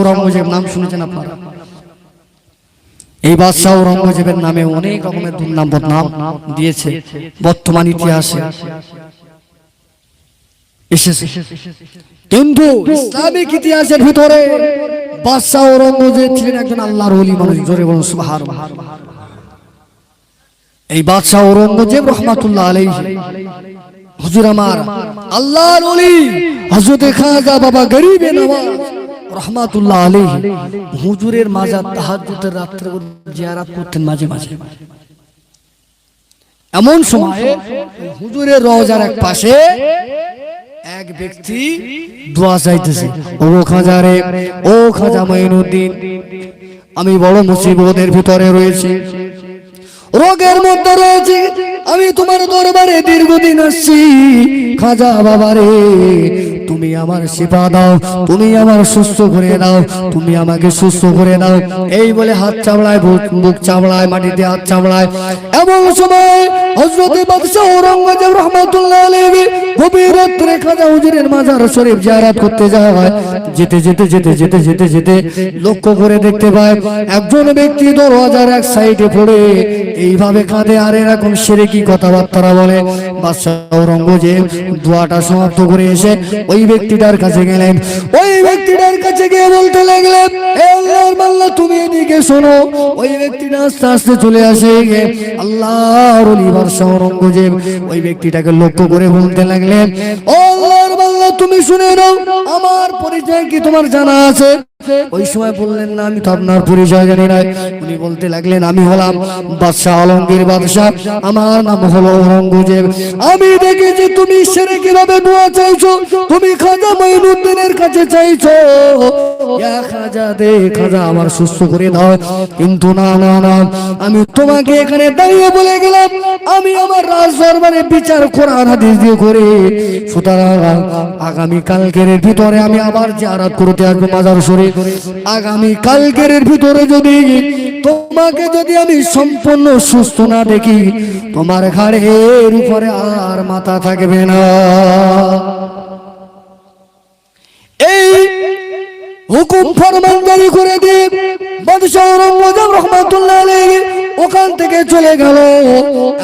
ঔরঙ্গজেব নাম শুনেছেন আপনারা? এই বাদশাহ ঔরঙ্গজেবের নামে অনেক রকমের দুর্নাম বদনাম দিয়েছে, বর্তমান ইতিহাসে। কিন্তু ইসলামিক ইতিহাসের ভিতরে বাদশাহ ঔরঙ্গজেব ছিলেন একজন আল্লাহর ওলি মানুষ, জোরে বলুন সুবহান এই বাদশাহ ঔরঙ্গজেব রহমাতুল্লাহ আলাইহি, হুজুর আমার আল্লাহর ওলি, হযরত খাজা বাবা গরিবে নওয়াজ রহমাতুল্লাহ আলাইহি, হুজুরের মাজার তাহাজ্জুদের রাত্রে জিয়ারত করতেন মাঝে মাঝে। এমন সময় হুজুরের রওজার এক পাশে এক ব্যক্তি দোয়া চাইতেছে, ও খাজা রে, ও খাজা মাইনুদ্দিন আমি বড় মুসিবতের ভিতরে রয়েছি। রোগের মধ্যে রয়েছে, আমি তোমার দরবারে দীর্ঘদিন আসছি। খাজা বাবা রে তুমি আমার সেবা দাও, তুমি আমার সুস্থ করে দাও, তুমি আমাকে সুস্থ করে দাও। এই বলে হাত চামড়ায়, বুক চামড়ায়, মাটিতে হাত চামড়ায়। এমন সময় হযরত বাদশাহ ঔরঙ্গজেব রহমাতুল্লাহ আলাইহি গভীর রাত্রে খাজা হুজুরের মাজার শরীফ জিয়ারত করতে যায় যেতে যেতে যেতে যেতে যেতে যেতে লক্ষ্য করে দেখতে পায় একজন ব্যক্তি দরওয়াজার এক সাইডে পড়ে। এইভাবে কাঁদে আর এরকম সেরে কি কথাবার্তা বলে। বাদশাহ ঔরঙ্গজেব দোয়াটা সমাপ্ত করে এসে ওই ব্যক্তিটার কাছে গেলেন। ওই ব্যক্তিটার কাছে গিয়ে বলতে লাগলেন তুমি এদিকে শোনো। ওই ব্যক্তিটা আস্তে আস্তে চলে আসে আল্লাহর ওই ব্যক্তিটাকে লক্ষ্য করে বলতে লাগলেন তুমি শুনে নাও, আমার পরিচয় কি তোমার জানা আছে? ওই সময় বললেন, না, আমি তো আপনার পরিচয় জানি না উনি বলতে লাগলেন, আমি হলাম বাদশাহ আলমগীর বাদশাহ। আমার নাম হলো ঔরঙ্গজেব। আমি দেখেছি তুমি সেরে কীভাবে দোয়া চাইছো। তুমি খাজা মাইনুদ্দিনের কাছে চাইছো। খাজা দে, খাজা, আমার সুস্থ করে দাও। কিন্তু না না না, আমি তোমাকে এখানে দাঁড়িয়ে বলে গেলাম। আমি আমার রাজ দরবারে বিচার কোরআন হাদিস দিয়ে করে সুতরাং আগামী কালকের ভিতরে আমি আবার জিয়ারত করতে আসব মাজার শরীফ। আগামী ভিতরে যদি তোমাকে যদি আমি সম্পূর্ণ সুস্থ না দেখি, তোমার ঘাড়ের উপরে আর মাথা থাকবে না। এই হুকুম ফরমান জারি করে দিয়ে বাদশাহ রহমাতুল্লাহ আলাইহি ওখান থেকে চলে গেল।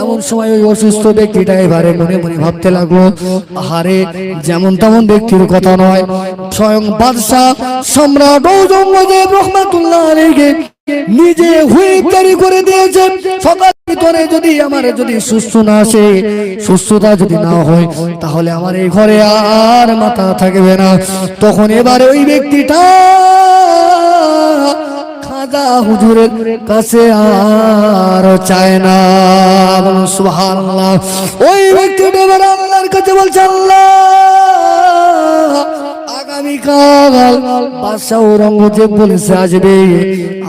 এমন সময় ওই অসুস্থ ব্যক্তিটা এবারে মনে মনে ভাবতে লাগল, আহারে, যেমন তেমন ব্যক্তির কথা নয়, স্বয়ং বাদশাহ সম্রাট ঔরঙ্গজেব রহমাতুল্লাহ আলাইহি নিজে হুইপ জারি করে দিয়েছেন সকাল ভিতরে যদি আমার যদি সুস্থ না আসে, সুস্থতা যদি না হয়, তাহলে আমার এই ঘরে আর মাথা থাকবে না। তখন এবারে ওই ব্যক্তিটা খাজা হুজুরের কাছে আর চায় না। বলুন ওই ব্যক্তিটা এবার আল্লাহর কাছে বলছে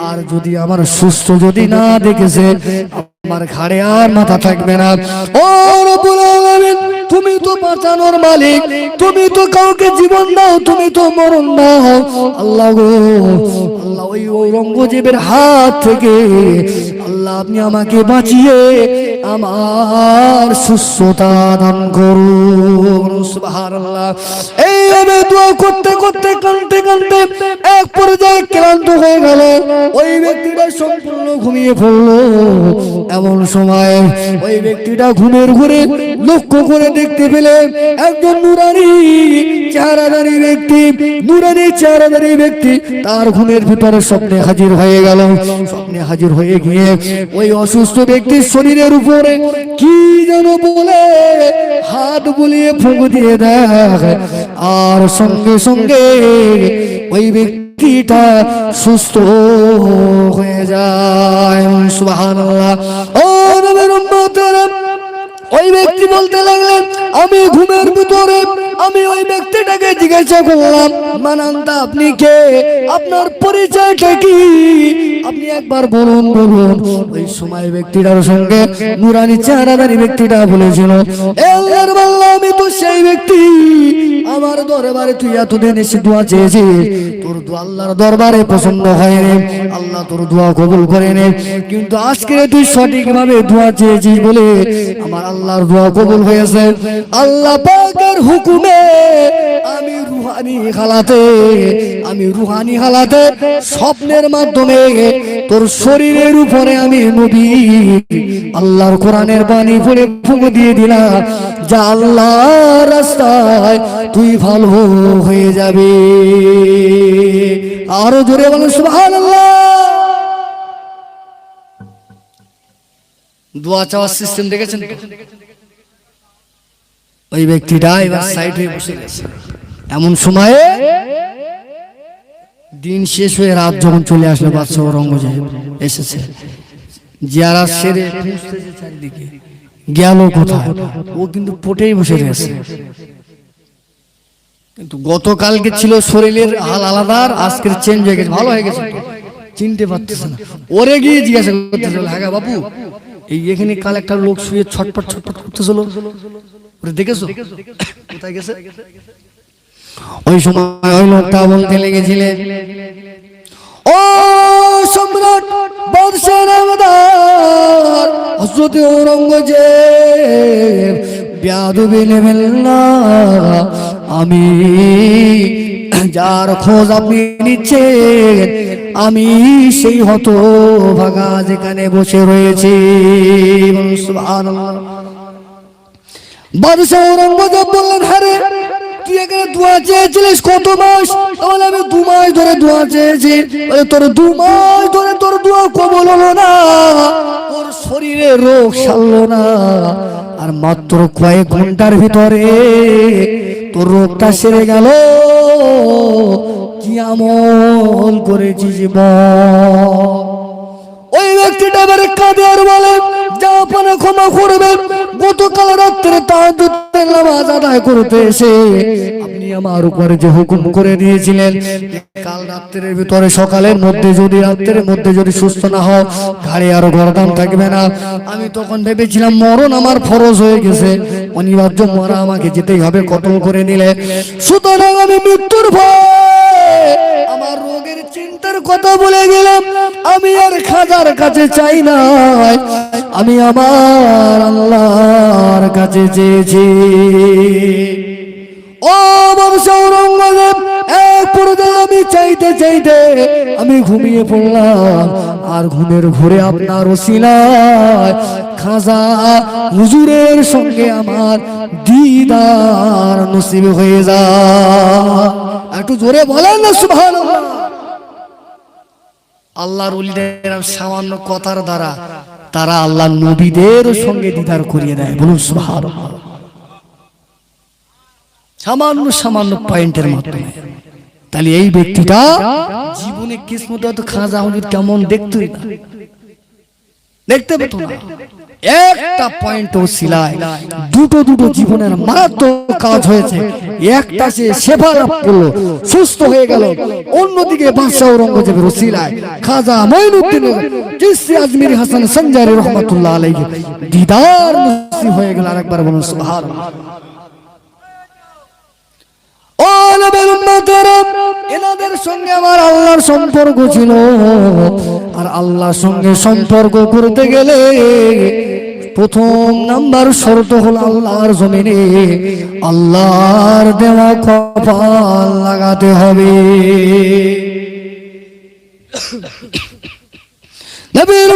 আর যদি আমার সুস্থ যদি না দেখেছে, আমার ঘাড়ে আর মাথা থাকবে না। ও রব্বুল আলামিন তো বাঁচানোর মালিক। তুমি তো কাউকে জীবন দাও, তুমি তো মরণ দাও। আল্লাহ গো, আল্লাহ ওই ঔরঙ্গজেবের হাত থেকে আল্লাহ আপনি আমাকে বাঁচিয়ে আমার সুস্থতা দান করুন, সুবহানাল্লাহ। এইভাবে দোয়া করতে করতে, কানতে কানতে এক পর্যায়ে ক্লান্ত হয়ে গেল। ওই ব্যক্তিটা সম্পূর্ণ ঘুমিয়ে পড়ল। এমন সময় ওই ব্যক্তিটা ঘুমের ঘুরে লক্ষ্য করে দেখতে পেলে একজন নুরানি চেহারাদারি ব্যক্তি। নুরানি চেহারাদারি ব্যক্তি তার ঘুমের ভিতরে স্বপ্নে হাজির হয়ে গেল। স্বপ্নে হাজির হয়ে গিয়ে ওই অসুস্থ ব্যক্তির শরীরের উপরে কি যেন বলে? হাত বুলিয়ে ফুঁক দিয়ে দেয় আর সঙ্গে সঙ্গে ওই ব্যক্তিটা সুস্থ হয়ে যায়। সুবহানাল্লাহ। ও নবীর উম্মতেরা, ওই ব্যক্তি বলতে লাগলেন, আমি ঘুমের ভিতরে, আমি ওই ব্যক্তিটাকে জিজ্ঞাসা করলাম মানান্তা আপনি কে? আপনার পরিচয়টা কি? আপনি একবার বলুন বলুন। ওই সময় ব্যক্তিটার সঙ্গে নুরানি চেহারাদারি ব্যক্তিটা বলেছিল। "এ আল্লাহর আমি তো সেই ব্যক্তি। আমার দরবারে তুই এতদিন এসে দোয়া চেয়েছিস। তোর দোয়া আল্লাহর দরবারে পছন্দ হয়নি আল্লাহ তোর দোয়া কবুল করে নে। কিন্তু আজকে তুই সঠিকভাবে দোয়া চেয়েছিস বলে আমার আল্লাহর দোয়া কবুল হয়েছে। আল্লাহ পাকের হুকুমে রুহানি হালাতে, আমি রুহানি হালাতে স্বপ্নের মাধ্যমে তোর শরীরের উপরে আমি নবী। আল্লাহর কোরআনের বাণী পড়ে ফুঁক দিয়ে দিলাম। যা আল্লাহ রাস্তায় তুই ভালো হয়ে যাবে। আরও জোরে বলেন, সুবহানাল্লাহ। দোয়া চাওয়ার সিস্টেম দেখেছেন ওই ব্যক্তিটা এবার সাইড হয়ে বসে গেছে। এমন সময়ে দিন শেষ হয়ে রাত যখন চলে আসলো বাদশাহ রঙ্গজেব এসেছে। জিয়ারা সেরে চারিদিকে। গেল কোথায়? ও কিন্তু পটেই বসে রয়েছে। কিন্তু গতকালকে ছিল শরীরের হাল আলাদা আর আজকের চেঞ্জ হয়ে গেছে ভালো হয়ে গেছে চিনতে পারতেছে না। ওরে গিয়ে জিজ্ঞাসা করতেছে হ্যাঁ বাবু এই এখানে কাল একটা লোক শুয়ে ছটপট ছটপট করতেছিল। ওরে দেখেছ? কোথায় গেছে? ওই সময় ওই লোকটা বলতে লেগেছিলেন ও সম্রাট নেবেন না। আমি যার খোঁজ আপনি নিচ্ছেন আমি সেই হত ভাগা যেখানে বসে রয়েছি। বাদশাহ ঔরঙ্গজেব বললেন হ্যাঁ রে, তুই এখানে দোয়া চেয়েছিলিস কত মাস? তাহলে আমি দু মাস ধরে দোয়া চেয়েছি। তোর দু মাস ধরে তোর দোয়া কবল হলো না। তোর শরীরে রোগ সারলো না। আর মাত্র কয়েক ঘণ্টার ভিতরে তোর রোগটা সেরে গেল। কি আমল বল? ওই ব্যক্তিটা এবারে কাঁদে আর বলে যা আপনি ক্ষমা করবেন গতকাল রাত্রে তাহাজ্জুদের নামাজ আদায় করতে এসে আপনি আমার উপরে যে হুকুম করে দিয়েছিলেন, কাল রাত্রের ভিতরে, সকালের মধ্যে যদি, রাত্রের মধ্যে যদি সুস্থ না হও ঘাড়ে আরও গরদাম থাকবে না। আমি তখন ভেবেছিলাম, মরণ আমার ফরজ হয়ে গেছে। অনিবার্য মরা আমাকে যেতেই হবে, কতল করে নিলে। সুতরাং আমি মৃত্যুর ভয় আমার রোগের চিন্তার কথা বলে গেলাম, আমি আর খাজার কাছে চাই না। আমি আমার আল্লাহর কাছে চেয়েছি। ও বংশ ঔরঙ্গজেব আমি চাইতে চাইতে আমি ঘুমিয়ে পড়লাম, আর ঘুমের ঘুরে আপনার ওসিলায় খাজা হুজুরের সঙ্গে আমার দিদার নসিব হয়ে যা। একটু জোরে বলেন না, সুবহানাল্লাহ। আল্লাহর উলিদের সামান্য কথার দ্বারা তারা আল্লাহ নবীদের সঙ্গে দিদার করিয়ে দেয়। বলুন, সুবহানাল্লাহ। সামান্য সামান্য পয়েন্টের মাধ্যমে। তাহলে এই ব্যক্তিটা জীবনে কিসমত খাজা হুজুর কেমন দেখতই না। দেখতে পেত না। একটা পয়েন্ট ও সিলাই দুটো দুটো জীবনের মারাত্মক কাজ হয়েছে। একটা সে সেবা লাভ করল, সুস্থ হয়ে গেল। অন্যদিকে বাদশাহ ঔরঙ্গজেবের ওসিলায় খাজা মঈনুদ্দিনের চিশতি আজমিরি হাসান সঞ্জারি রহমাতুল্লাহ আলাইহি। দিদার নসিব হয়ে গেল আরেকবার বলুন, সুবহানাল্লাহ। এনাদের সঙ্গে আমার আল্লাহর সম্পর্ক ছিল। আর আল্লাহর সঙ্গে সম্পর্ক করতে গেলে প্রথম নাম্বার শর্ত হল আল্লাহর জমিনে আল্লাহর দেওয়া কপাল লাগাতে হবে। নবীর